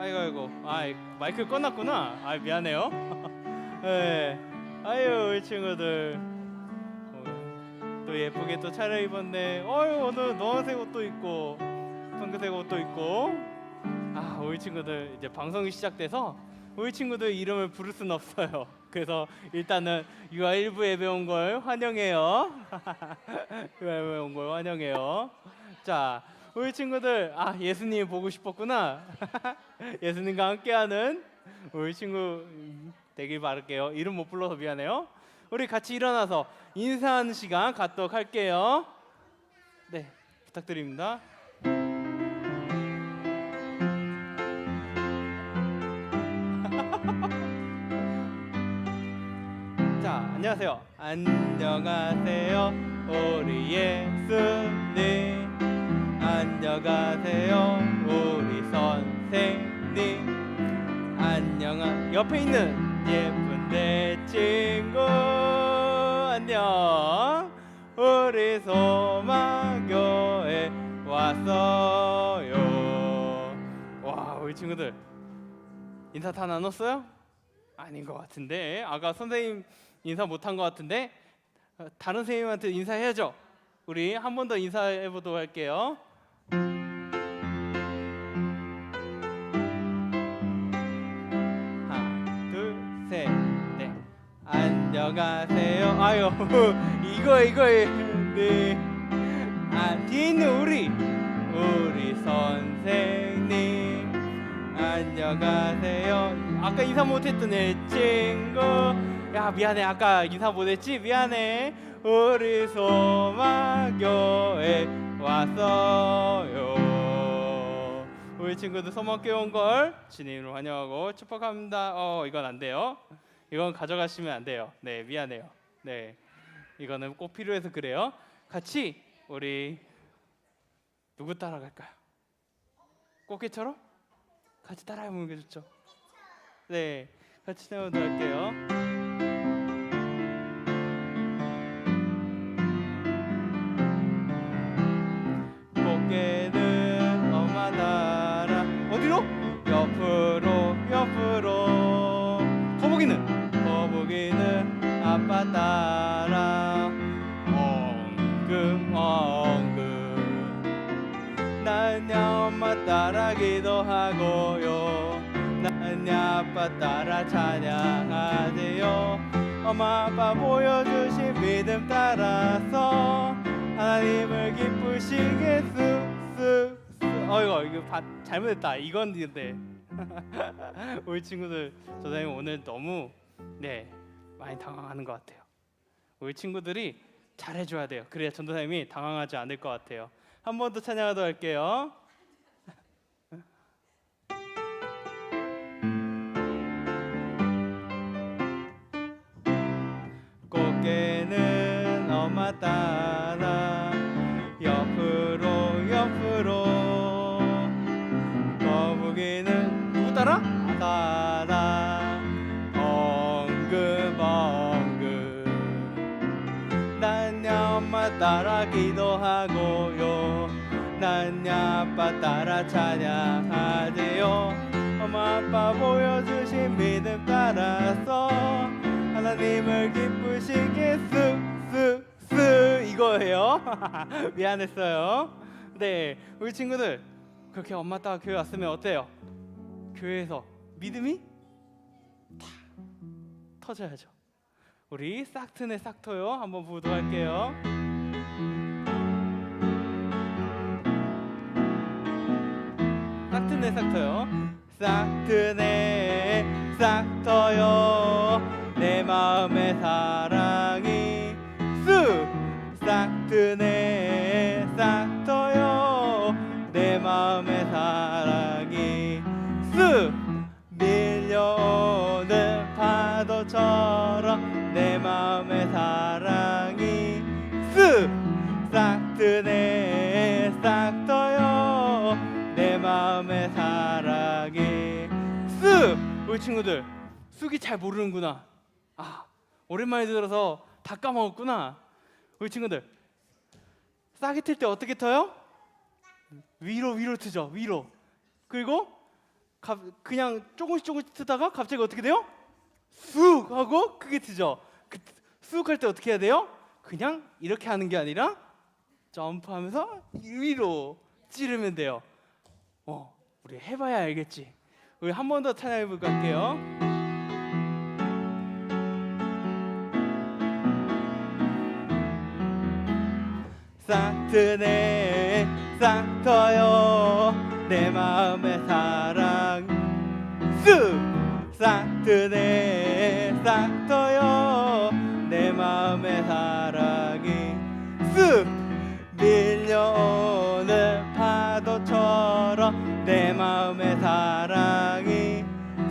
아이고 아이고. 아 마이크 꺼놨구나. 아 미안해요. 네 아유 우리 친구들. 어, 또 예쁘게 또 차려입었네. 어유 오늘 노란색 옷도 입고 핑크색 옷도 입고. 아 우리 친구들 이제 방송이 시작돼서 우리 친구들 이름을 부를 순 없어요. 그래서 일단은 유아 1부 예배 온 걸 환영해요. 유아 예배 온 걸 환영해요. 자 우리 친구들 아 예수님 보고 싶었구나. 예수님과 함께하는 우리 친구 되길 바랄게요. 이름 못 불러서 미안해요. 우리 같이 일어나서 인사하는 시간 갖도록 할게요. 네 부탁드립니다. 자 안녕하세요. 안녕하세요. 우리 예수님 안녕하세요 우리 선생님. 안녕하 옆에 있는 예쁜 내 친구. 안녕. 우리 소망교회 왔어요. 와 우리 친구들. 인사 다 나눴어요? 아닌 것 같은데. 아까 선생님 인사 못한 것 같은데. 어, 다른 선생님한테 인사해야죠. 우리 한 번 더 인사해 보도록 할게요 하나 둘 셋 넷 안녕하세요. 아유 이거 이거 네 아 뒤에 있는 우리 우리 선생님. 안녕하세요. 아까 인사 못했던 내 친구. 야 미안해. 아까 인사 못했지? 미안해. 우리 소망교회 왔어요. 우리 친구들 소망교회 온걸 주님으로 환영하고 축복합니다. 어 이건 안 돼요. 이건 가져가시면 안 돼요. 네 미안해요. 네 이거는 꼭 필요해서 그래요. 같이 우리 누구 따라갈까요? 꽃게처럼? 같이 따라해보는 게 좋죠. 네 같이 따라보도록 할게요 따라. 엉금 엉금. 난야 엄마 따라 기도하고요. 난야 아빠 따라 찬양하세요. 엄마 아빠 보여주신 믿음 따라서 하나님을 기쁘시게 쓱쓱쓱 어이구 이거 바, 잘못했다. 이건 근데. 우리 친구들 선생님 오늘 너무 네 많이 당황하는 것 같아요. 우리 친구들이 잘해줘야 돼요. 그래야 전도사님이 당황하지 않을 것 같아요. 한 번 더 찬양하도록 할게요. 꽃게는 엄마 따 기도하고요. 난야 아빠 따라 찬양하세요. 엄마 아빠 보여주신 믿음 따라서 하나님을 기쁘시게 쓱쓱쓱 이거예요. 미안했어요. 네 우리 친구들 그렇게 엄마 따라 교회 왔으면 어때요? 교회에서 믿음이 다 터져야죠. 우리 싹트네 싹터요. 한번 보도록 할게요 싹트네 싹터요. 싹트네 싹터요. 내 마음의 사랑이 쑥 싹트네 우리 친구들 쑥이 잘 모르는구나 아 오랜만에 들어서 다 까먹었구나 우리 친구들 싹이 틀 때 어떻게 터요? 위로 위로 트죠 위로 그리고 갑, 그냥 조금씩 조금씩 트다가 갑자기 어떻게 돼요? 쑥 하고 크게 트죠. 그, 쑥할 때 어떻게 해야 돼요? 그냥 이렇게 하는 게 아니라 점프하면서 위로 찌르면 돼요. 어, 우리 해봐야 알겠지. 우리 한 번 더 찬양해 볼까 할게요. 싹 트네 싹 터요 내 마음의 사랑. 쓱 싹 트네 싹 터요 내 마음의 사랑이. 쓱 밀려오는 파도처럼 내 마음의 사랑이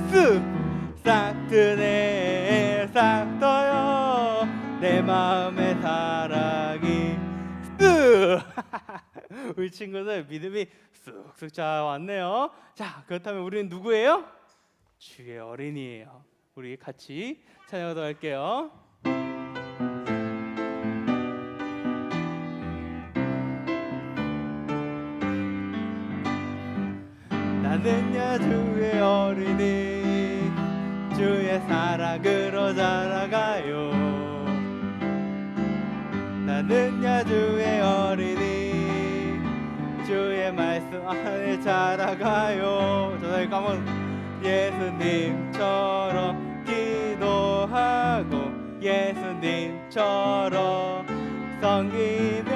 쓱싹 트네 싹 터요. 내 마음의 사랑이 쓱. 우리 친구들 믿음이 쑥쑥 잘 왔네요. 자 그렇다면 우리는 누구예요? 주의 어린이에요. 우리 같이 찬양하도록 할게요 나는야 주의 어린이 주의 사랑으로 자라가요. 나는야 주의 어린이 주의 말씀 안에 자라가요. 저들 까먹 예수님처럼 기도하고 예수님처럼 섬기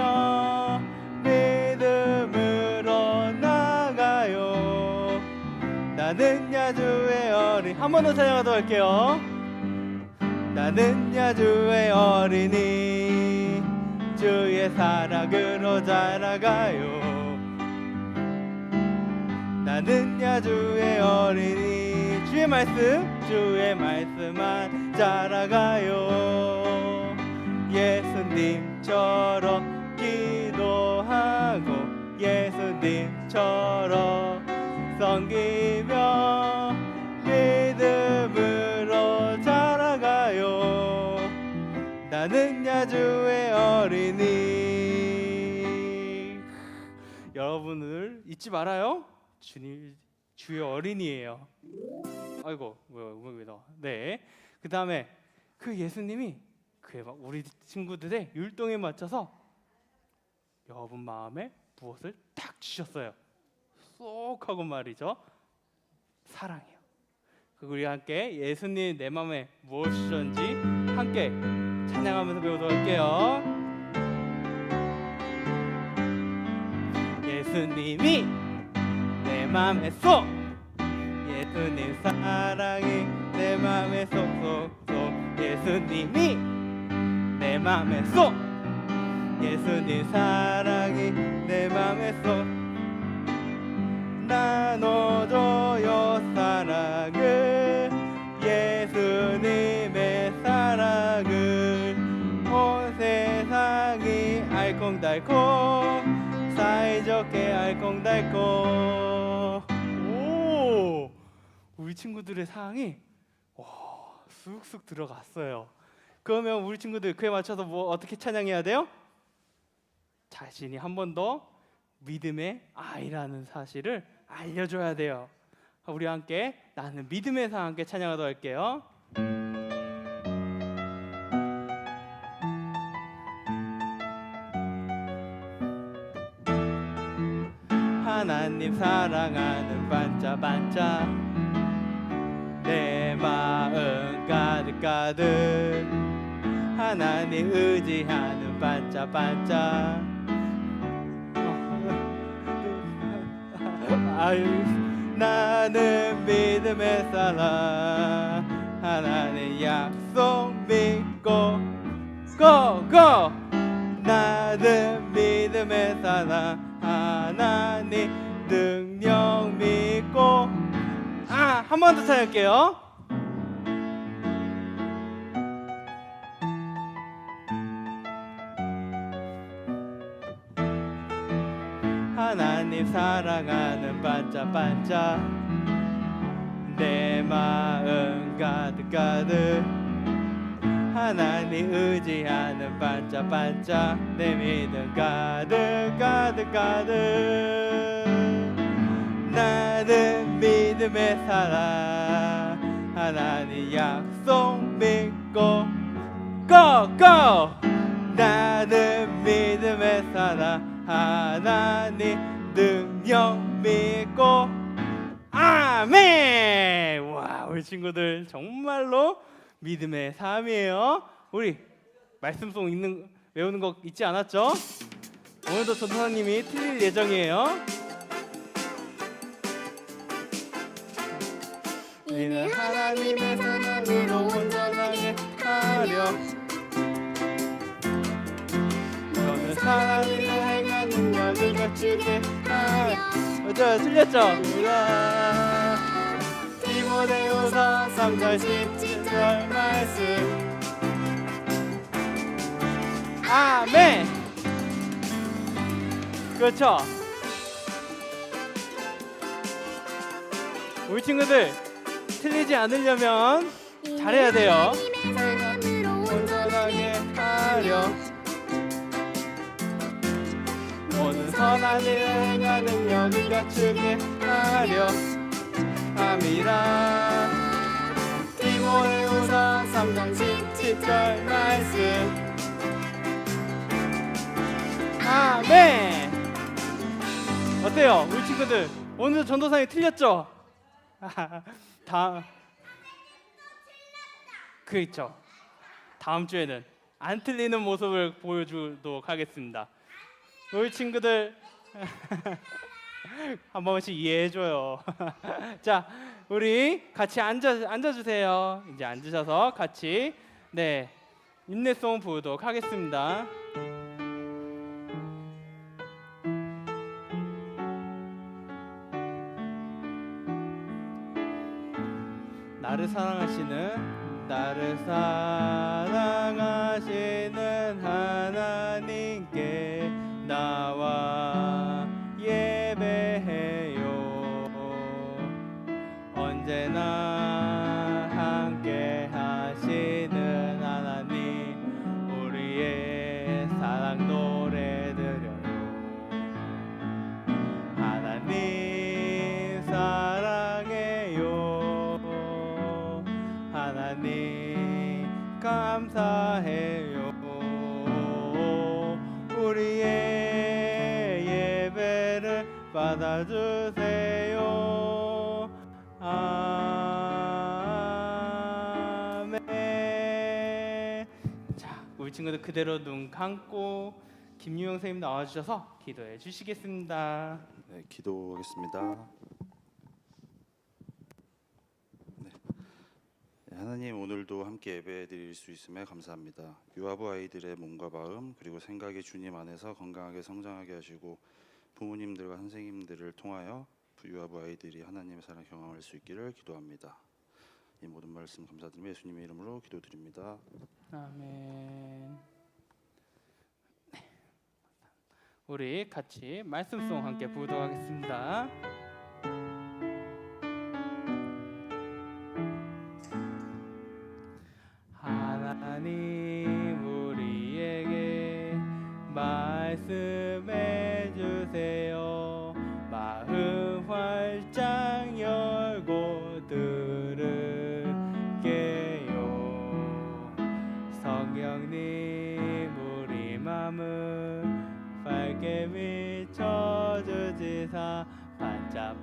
나는 야주의 어린 한 번 더 찬양하도록 할게요. 나는 야주의 어린이 주의 사랑으로 자라가요. 나는 야주의 어린이 주의 말씀 주의 말씀만 자라가요. 예수님처럼 기도하고 예수님처럼 섬기며 믿음으로 자라가요. 나는 야주의 어린이. 여러분을 잊지 말아요. 주님 주의 어린이에요. 아이고 뭐야 음악이 왜 나와 네그 다음에 그 예수님이 그의 막 우리 친구들의 율동에 맞춰서 여러분 마음에 무엇을 딱 주셨어요 쏙 하고 말이죠. 사랑이요. 그 우리 함께 예수님 내 마음에 무엇 주셨는지 함께 찬양하면서 배우도록 할게요. 예수님이 내 맘에 쏙 예수님 사랑이 내 맘에 쏙쏙쏙. 예수님이 내 맘에 쏙 예수님 사랑이 내 맘에 쏙 나눠줘요 사랑을 예수님의 사랑을 온 세상이 알콩달콩 사이좋게 알콩달콩. 오 우리 친구들의 사랑이 와 쑥쑥 들어갔어요. 그러면 우리 친구들 그에 맞춰서 뭐 어떻게 찬양해야 돼요? 자신이 한 번 더 믿음의 아이라는 사실을 알려줘야 돼요. 우리 함께 나는 믿음의 사 함께 찬양하도록 할게요. 하나님 사랑하는 반짝반짝 내 마음 가득가득. 하나님 의지하는 반짝반짝 아유 나는 믿음의 사람 하나님 약속 믿고 고고. 나는 믿음의 사람 하나님 능력 믿고. 아 한 번 더 찬양할게요 사랑하는 반짝반짝 내 마음 가득가득. 하나님 의지하는 반짝반짝 내 믿음 가득 가득 가득. 나는 믿음 믿음의 사람. 하나님 약속 믿고. 고고 나는 믿음의 사람. 하나님 능력 믿고. 아멘! 와 우리 친구들 정말로 믿음의 삶이에요. 우리 말씀송 읽는 외우는 거 잊지 않았죠? 오늘도 전도사님이 틀릴 예정이에요. 우리는 하나님의 사랑으로 온전하게 하려 너는 사랑을 능력을 갖추게 하여 맞아요 틀렸죠? 우라 디모데후서 3절 17절 말씀 아멘 그렇죠 우리 친구들 틀리지 않으려면 잘해야 돼요. 선한 일을 행하는 능력을 갖추게 하려 함이라 디모데후서 3장 17절 말씀 아멘 어때요 우리 친구들 오늘 전도사님 틀렸죠? 다음 그 있죠. 다음 주에는 안 틀리는 모습을 보여주도록 하겠습니다. 우리 친구들 한 번씩 이해해줘요. 자, 우리 같이 앉아 앉아주세요. 이제 앉으셔서 같이 네 인내송 부르도록 하겠습니다. 나를 사랑하시는 나를 사랑 받아주세요 아멘 자 우리 친구들 그대로 눈 감고 김유영 선생님 나와주셔서 기도해 주시겠습니다 네, 기도하겠습니다. 네. 네, 하나님 오늘도 함께 예배드릴 수 있음에 감사합니다. 유아부 아이들의 몸과 마음 그리고 생각이 주님 안에서 건강하게 성장하게 하시고 부모님들과 선생님들을 통하여 유아부 아이들이 하나님의 사랑 경험할 수 있기를 기도합니다. 이 모든 말씀 감사드리며 예수님의 이름으로 기도드립니다. 아멘. 네. 우리 같이 말씀송 함께 부르도록 하겠습니다. 하나님 우리에게 말씀해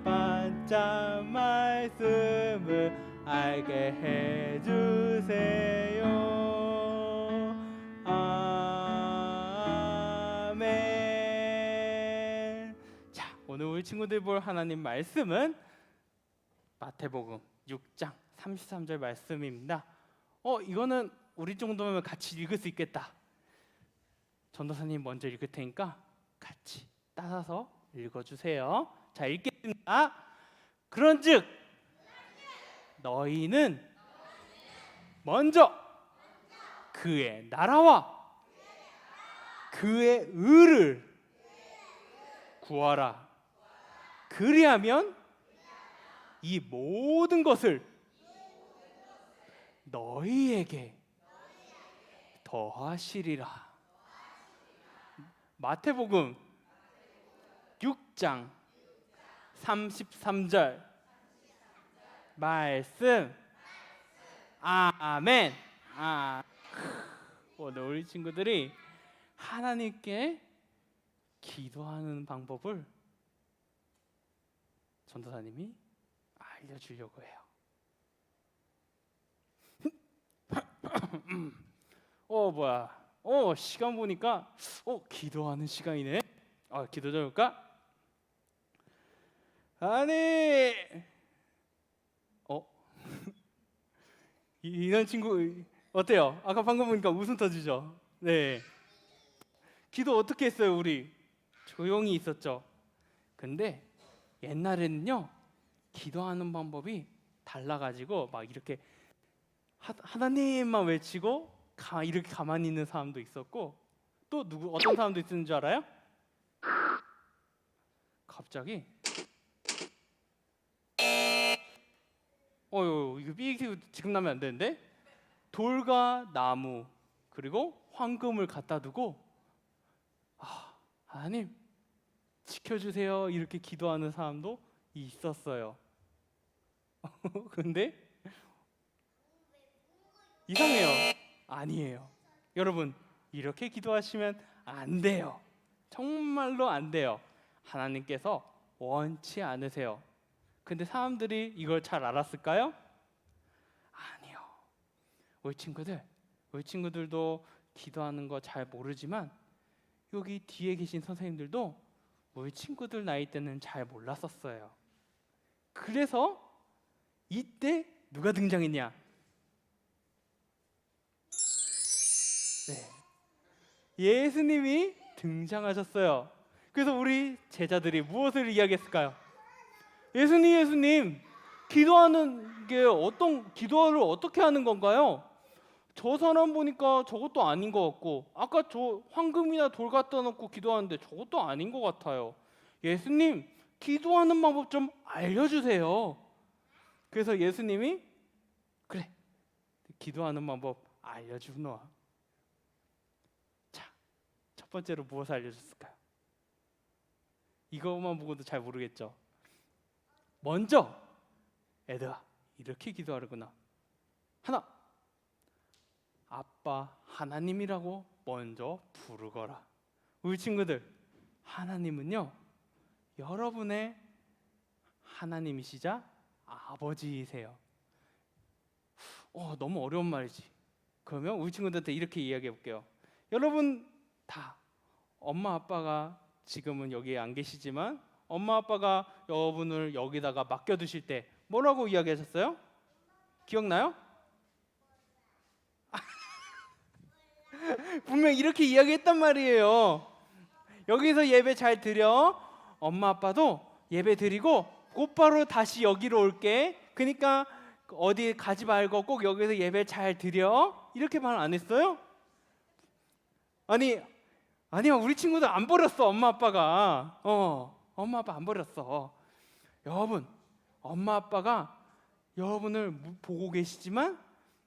반짝반짝 말씀을 알게 해주세요 아멘 자 오늘 우리 친구들 볼 하나님 말씀은 마태복음 6장 33절 말씀입니다 어 이거는 우리 정도면 같이 읽을 수 있겠다. 전도사님 먼저 읽을 테니까 같이 따라서 읽어주세요. 자 읽겠습니다. 그런즉 너희는 먼저 그의 나라와 그의 의를 구하라. 그리하면 이 모든 것을 너희에게 더하시리라. 마태복음 6장 33절 말씀. 아멘. 아. 오늘 우리 친구들이 하나님께 기도하는 방법을 전도사님이 알려주려고 해요. 어 뭐야? 어 시간 보니까 어 기도하는 시간이네. 아 기도 좀 할까? 아니 어 이- 이런 친구 어때요? 아까 방금 보니까 웃음 터지죠. 네. 기도 어떻게 했어요 우리? 조용히 있었죠. 근데 옛날에는요 기도하는 방법이 달라 가지고 막 이렇게 하, 하나님만 외치고 가, 이렇게 가만히 있는 사람도 있었고 또 누구 어떤 사람도 있는 줄 알아요? 갑자기 어유 이거 삐 지금 나면 안 되는데 돌과 나무 그리고 황금을 갖다 두고 아 하나님 지켜주세요 이렇게 기도하는 사람도 있었어요. 근데 이상해요. 아니에요. 여러분 이렇게 기도하시면 안 돼요. 정말로 안 돼요. 하나님께서 원치 않으세요. 근데 사람들이 이걸 잘 알았을까요? 아니요. 우리 친구들, 우리 친구들도 기도하는 거 잘 모르지만 여기 뒤에 계신 선생님들도 우리 친구들 나이 때는 잘 몰랐었어요. 그래서 이때 누가 등장했냐? 네. 예수님이 등장하셨어요. 그래서 우리 제자들이 무엇을 이야기했을까요? 예수님, 예수님, 기도하는 게 어떤 기도를 어떻게 하는 건가요? 저 사람 보니까 저것도 아닌 것 같고 아까 저 황금이나 돌 갖다 놓고 기도하는데 저것도 아닌 것 같아요. 예수님, 기도하는 방법 좀 알려주세요. 그래서 예수님이 그래, 기도하는 방법 알려주노. 자, 첫 번째로 무엇을 알려줬을까요? 이것만 보고도 잘 모르겠죠. 먼저 애들아 이렇게 기도하려구나. 하나 아빠 하나님이라고 먼저 부르거라. 우리 친구들 하나님은요 여러분의 하나님이시자 아버지이세요. 어 너무 어려운 말이지. 그러면 우리 친구들한테 이렇게 이야기해 볼게요. 여러분 다 엄마 아빠가 지금은 여기에 안 계시지만 엄마 아빠가 여러분을 여기다가 맡겨 두실 때 뭐라고 이야기하셨어요? 기억나요? 분명 이렇게 이야기했단 말이에요. 여기서 예배 잘 드려. 엄마 아빠도 예배 드리고 곧바로 다시 여기로 올게. 그러니까 어디 가지 말고 꼭 여기서 예배 잘 드려. 이렇게 말 안 했어요? 아니 아니야 우리 친구들 안 버렸어 엄마 아빠가 어 엄마 아빠 안 버렸어 여러분 엄마 아빠가 여러분을 무- 보고 계시지만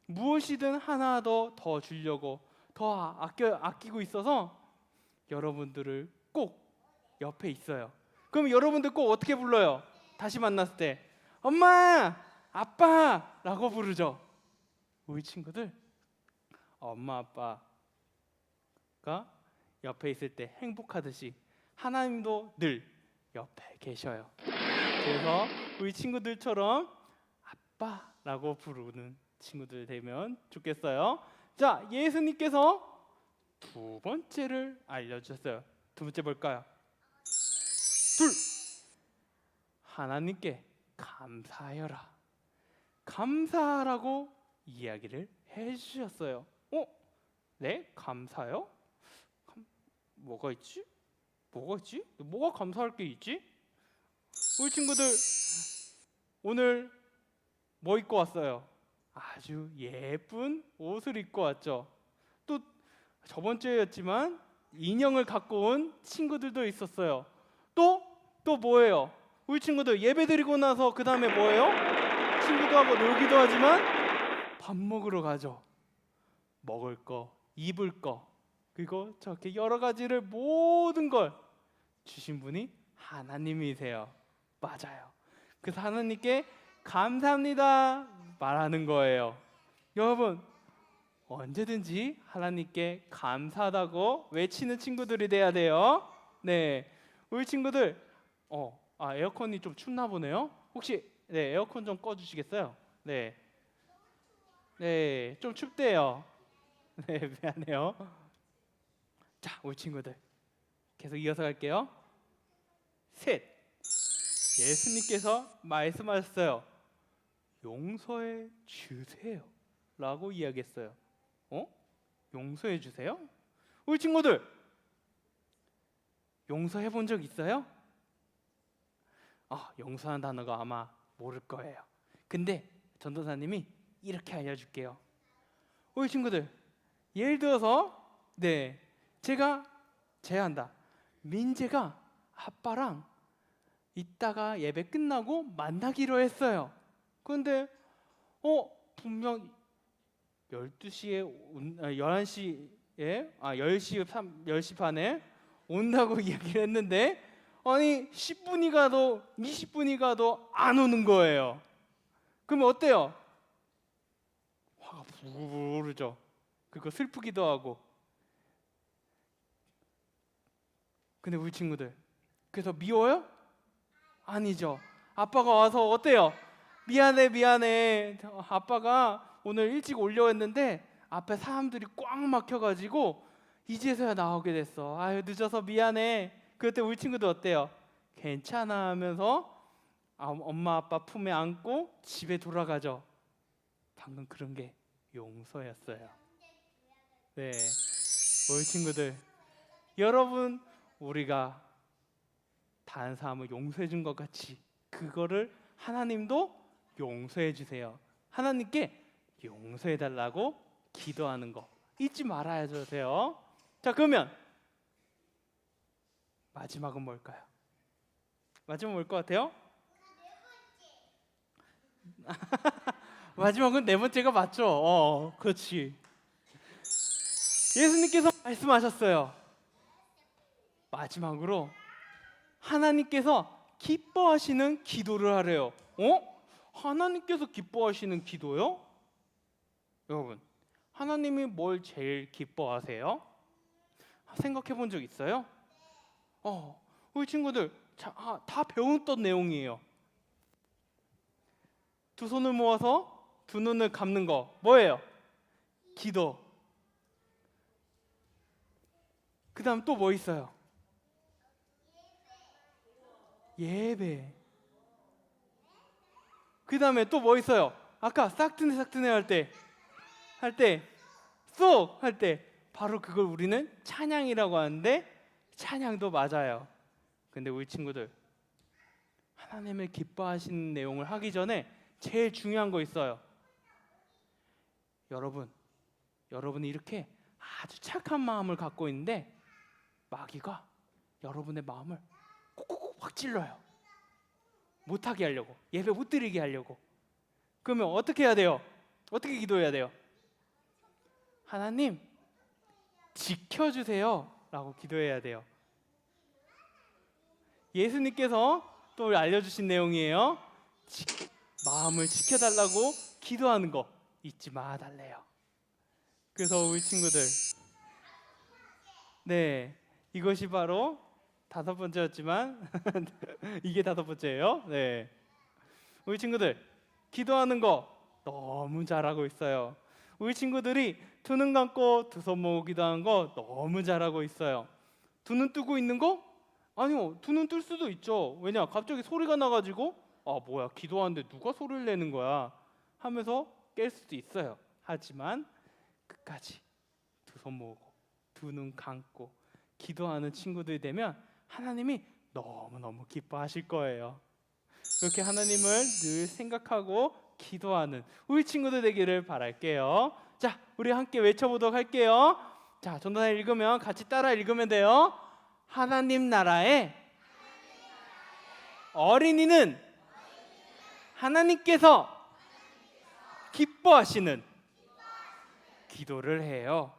무엇이든 하나 더 더 주려고 더 아껴 아끼고 있어서 여러분들을 꼭 옆에 있어요. 그럼 여러분들 꼭 어떻게 불러요? 다시 만났을 때 엄마, 아빠라고 부르죠. 우리 친구들 엄마 아빠가 옆에 있을 때 행복하듯이 하나님도 늘 옆에 계셔요. 그래서 우리 친구들처럼 아빠라고 부르는 친구들 되면 좋겠어요. 자, 예수님께서 두 번째를 알려주셨어요. 두 번째 뭘까요? 둘. 하나님께 감사하여라. 감사하라고 이야기를 해주셨어요. 어? 네? 감사요? 감, 뭐가 있지? 뭐가 있지? 뭐가 감사할 게 있지? 우리 친구들 오늘 뭐 입고 왔어요? 아주 예쁜 옷을 입고 왔죠. 또 저번 주였지만 인형을 갖고 온 친구들도 있었어요. 또 또 뭐예요? 우리 친구들 예배 드리고 나서 그 다음에 뭐예요? 친구도 하고 놀기도 하지만 밥 먹으러 가죠. 먹을 거, 입을 거, 그리고 저렇게 여러 가지를 모든 걸 주신 분이 하나님이세요. 맞아요. 그래서 하나님께 감사합니다 말하는 거예요. 여러분 언제든지 하나님께 감사하다고 외치는 친구들이 돼야 돼요. 네, 우리 친구들 어, 아 에어컨이 좀 춥나 보네요. 혹시 네 에어컨 좀 꺼주시겠어요? 네, 네, 좀 춥대요. 네, 미안해요. 자, 우리 친구들 계속 이어서 갈게요. 셋, 예수님께서 말씀하셨어요. 용서해 주세요.라고 이야기했어요. 어? 용서해 주세요? 우리 친구들 용서해 본 적 있어요? 아, 용서한 단어가 아마 모를 거예요. 근데 전도사님이 이렇게 알려줄게요. 우리 친구들 예를 들어서 네 제가 제안다 민재가 아빠랑 이따가 예배 끝나고 만나기로 했어요. 그런데 어 분명 12시에 온, 아, 11시에 아 10시 3, 10시 반에 온다고 이야기를 했는데 아니 10분이 가도 20분이 가도 안 오는 거예요. 그러면 어때요? 화가 부르르 오르죠. 그거 슬프기도 하고. 근데 우리 친구들 그래서 미워요? 아니죠. 아빠가 와서 어때요? 미안해 미안해. 아빠가 오늘 일찍 오려 했는데 앞에 사람들이 꽉 막혀가지고 이제서야 나오게 됐어. 아유 늦어서 미안해. 그때 우리 친구들 어때요? 괜찮아 하면서 아, 엄마 아빠 품에 안고 집에 돌아가죠. 방금 그런 게 용서였어요. 네, 우리 친구들 여러분 우리가 다른 사람을 용서해 준 것 같이 그거를 하나님도 용서해 주세요. 하나님께 용서해 달라고 기도하는 거 잊지 말아야 되세요. 자 그러면 마지막은 뭘까요? 마지막 뭘 것 같아요? 마지막은 네 번째가 맞죠? 어, 그렇지. 예수님께서 말씀하셨어요. 마지막으로 하나님께서 기뻐하시는 기도를 하래요. 어? 하나님께서 기뻐하시는 기도요? 여러분, 하나님이 뭘 제일 기뻐하세요? 생각해 본 적 있어요? 어, 우리 친구들 자, 아, 다 배웠던 내용이에요. 두 손을 모아서 두 눈을 감는 거 뭐예요? 기도. 그다음 또 뭐 있어요? 예배. 그 다음에 또 뭐 있어요? 아까 싹트네 싹트네 할 때 할 때 쏙 할 때 바로 그걸 우리는 찬양이라고 하는데 찬양도 맞아요. 근데 우리 친구들 하나님을 기뻐하시는 내용을 하기 전에 제일 중요한 거 있어요. 여러분, 여러분이 이렇게 아주 착한 마음을 갖고 있는데 마귀가 여러분의 마음을 확 찔러요. 못하게 하려고 예배 못 드리게 하려고. 그러면 어떻게 해야 돼요? 어떻게 기도해야 돼요? 하나님 지켜주세요라고 기도해야 돼요. 예수님께서 또 알려주신 내용이에요. 지, 마음을 지켜달라고 기도하는 거 잊지 마 달래요. 그래서 우리 친구들, 네 이것이 바로 다섯 번째였지만 이게 다섯 번째예요. 네, 우리 친구들 기도하는 거 너무 잘하고 있어요. 우리 친구들이 두 눈 감고 두 손 모으고 기도하는 거 너무 잘하고 있어요. 두 눈 뜨고 있는 거 아니요 두 눈 뜰 수도 있죠 왜냐 갑자기 소리가 나가지고 아 뭐야 기도하는데 누가 소리를 내는 거야 하면서 깰 수도 있어요 하지만 끝까지 두 손 모으고 두 눈 감고 기도하는 친구들이 되면 하나님이 너무너무 기뻐하실 거예요. 이렇게 하나님을 늘 생각하고 기도하는 우리 친구들 되기를 바랄게요. 자 우리 함께 외쳐보도록 할게요. 자 전도사 읽으면 같이 따라 읽으면 돼요. 하나님 나라에 어린이는 하나님께서 기뻐하시는 기도를 해요.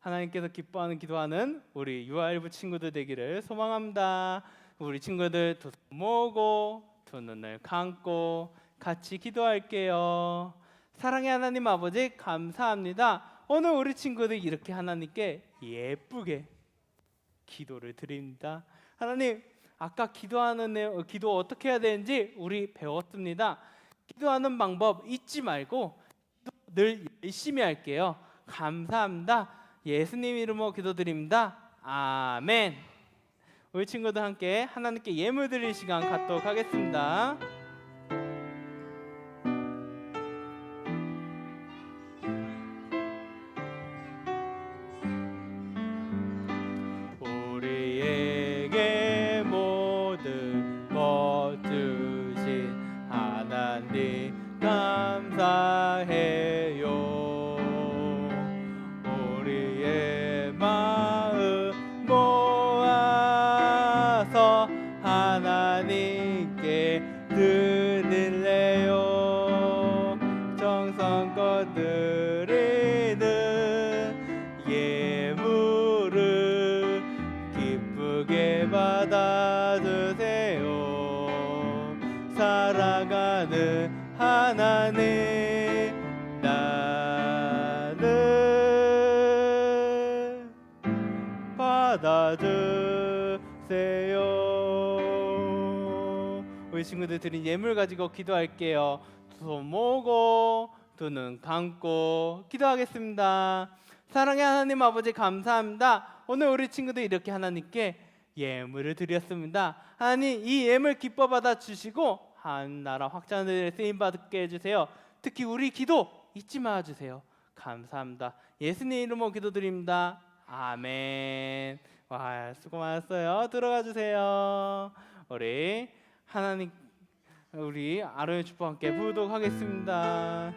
그 하나님께서 기뻐하는 기도하는 우리 유아일부 친구들 되기를 소망합니다. 우리 친구들 두 손 모으고 두 눈을 감고 같이 기도할게요. 사랑의 하나님 아버지 감사합니다. 오늘 우리 친구들 이렇게 하나님께 예쁘게 기도를 드립니다. 하나님 아까 기도하는 내용, 어, 기도 어떻게 해야 되는지 우리 배웠습니다. 기도하는 방법 잊지 말고 늘 열심히 할게요. 감사합니다. 예수님 이름으로 기도드립니다. 아멘. 우리 친구들 함께 하나님께 예물 드릴 시간 갖도록 하겠습니다. 살아가는 하나님 나는 받아주세요. 우리 친구들 드린 예물 가지고 기도할게요. 두손 모고 두 눈 감고 기도하겠습니다. 사랑의 하나님 아버지 감사합니다. 오늘 우리 친구들 이렇게 하나님께 예물을 드렸습니다. 하나님 이 예물 기뻐 받아 주시고 한 나라 확장을 쓰임 받게 해주세요. 특히 우리 기도 잊지 마 주세요. 감사합니다. 예수님 이름으로 기도드립니다. 아멘. 와 수고 많았어요. 들어가 주세요. 우리 하나님 우리 아론의 축복 함께 부르도록 하겠습니다.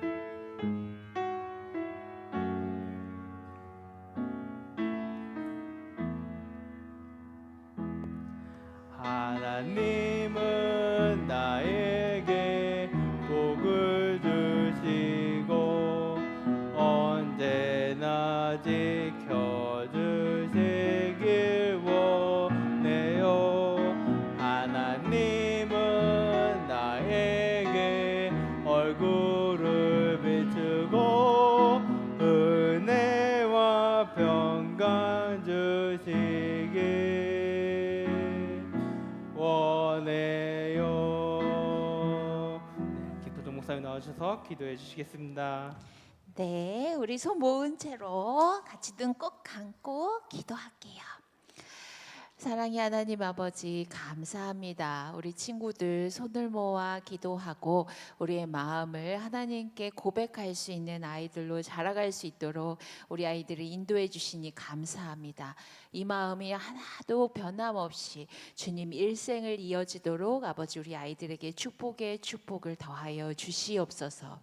기도해 주시겠습니다. 네, 우리 손 모은 채로 같이 눈 꼭 감고 기도할게요. 사랑의 하나님 아버지 감사합니다. 우리 친구들 손을 모아 기도하고 우리의 마음을 하나님께 고백할 수 있는 아이들로 자라갈 수 있도록 우리 아이들을 인도해 주시니 감사합니다. 이 마음이 하나도 변함없이 주님 일생을 이어지도록 아버지 우리 아이들에게 축복의 축복을 더하여 주시옵소서.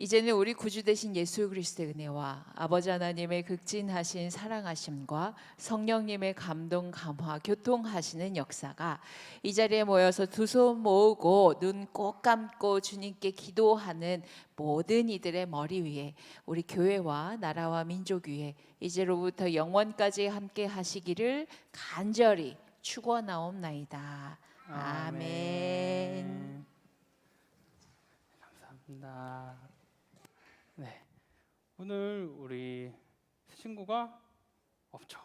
이제는 우리 구주 되신 예수 그리스도의 은혜와 아버지 하나님의 극진하신 사랑하심과 성령님의 감동 감화 교통하시는 역사가 이 자리에 모여서 두 손 모으고 눈 꼭 감고 주님께 기도하는 모든 이들의 머리 위에 우리 교회와 나라와 민족 위에 이제로부터 영원까지 함께 하시기를 간절히 축원하옵나이다. 아멘. 감사합니다. 네, 오늘 우리 친구가 없죠.